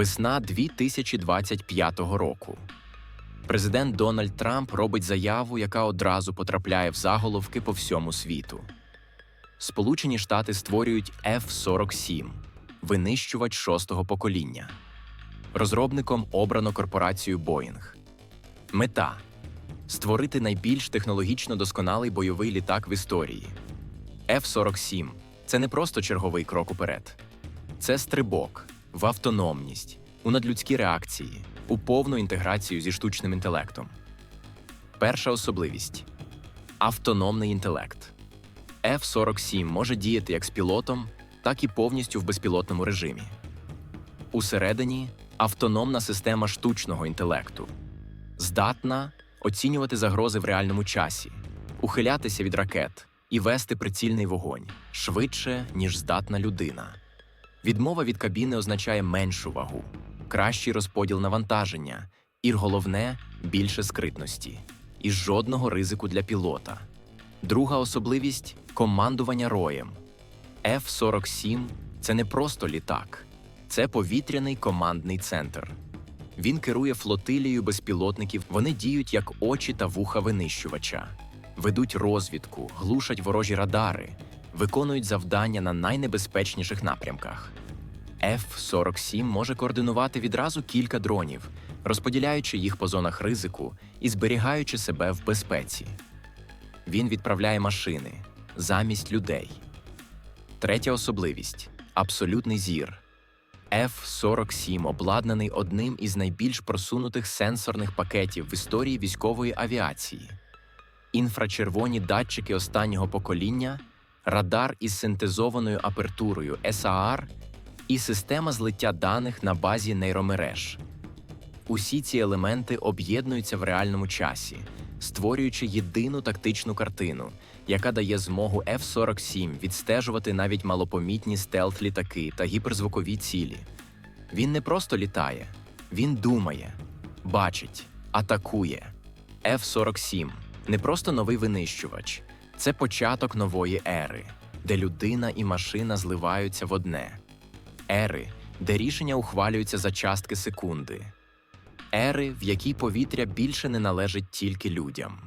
Весна 2025 року. Президент Дональд Трамп робить заяву, яка одразу потрапляє в заголовки по всьому світу. Сполучені Штати створюють F-47 винищувач шостого покоління. Розробником обрано корпорацію Boeing. Мета створити найбільш технологічно досконалий бойовий літак в історії. F-47 це не просто черговий крок уперед, це стрибок в автономність, у надлюдські реакції, у повну інтеграцію зі штучним інтелектом. Перша особливість автономний інтелект. F-47 може діяти як з пілотом, так і повністю в безпілотному режимі. Усередині автономна система штучного інтелекту, здатна оцінювати загрози в реальному часі, ухилятися від ракет і вести прицільний вогонь швидше, ніж здатна людина. Відмова від кабіни означає меншу вагу, кращий розподіл навантаження і, головне, більше скритності і жодного ризику для пілота. Друга особливість командування роєм. F-47 це не просто літак, це повітряний командний центр. Він керує флотилією безпілотників, вони діють як очі та вуха винищувача, ведуть розвідку, глушать ворожі радари, виконують завдання на найнебезпечніших напрямках. F-47 може координувати відразу кілька дронів, розподіляючи їх по зонах ризику і зберігаючи себе в безпеці. Він відправляє машини замість людей. Третя особливість абсолютний зір. F-47 обладнаний одним із найбільш просунутих сенсорних пакетів в історії військової авіації. Інфрачервоні датчики останнього покоління, радар із синтезованою апертурою SAR і система злиття даних на базі нейромереж. Усі ці елементи об'єднуються в реальному часі, створюючи єдину тактичну картину, яка дає змогу F-47 відстежувати навіть малопомітні стелт-літаки та гіперзвукові цілі. Він не просто літає, він думає, бачить, атакує. F-47 не просто новий винищувач, це початок нової ери, де людина і машина зливаються в одне, ери, де рішення ухвалюються за частки секунди, ери, в якій повітря більше не належить тільки людям.